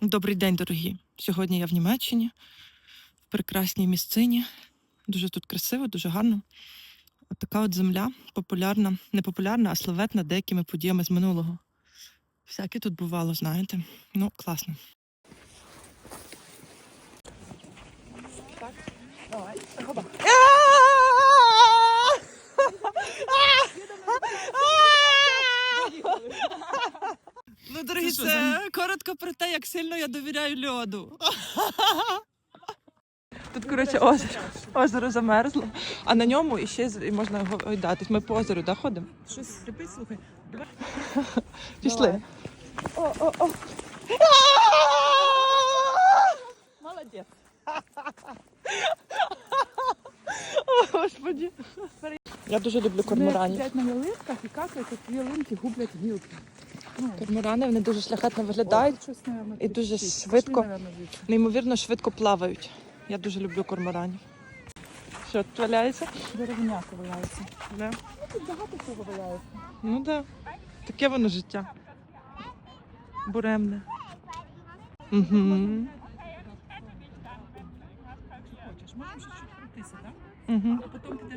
Добрий день, дорогі. Сьогодні я в Німеччині, в прекрасній місцині. Дуже тут красиво, дуже гарно. От така от земля популярна, не популярна, а славетна деякими подіями з минулого. Всяке тут бувало, знаєте. Ну, класно. Ну, дорогі, Це це коротко про те, як сильно я довіряю льоду. Тут, коротше, озеро, озеро замерзло, а на ньому іще і можна гойдатись. Ми по озеру да, ходимо? Щось скрипить, слухай. Пішли. О. Молодець. О, Господи. Я дуже люблю корморанів. Сидять на ялинках і какають, як ялинки гублять гілки. Ну, Корморани вони дуже шляхетно виглядають, і дуже швидко. неймовірно швидко плавають. Я дуже люблю корморанів. Що, тут валяється? Деревняко валяється. Да. Тут багато чого валяється. Ну так. Да. Таке воно життя. Буремне. Угу. Хочеш, можемо ще пройтися, так? Угу. А потім підемо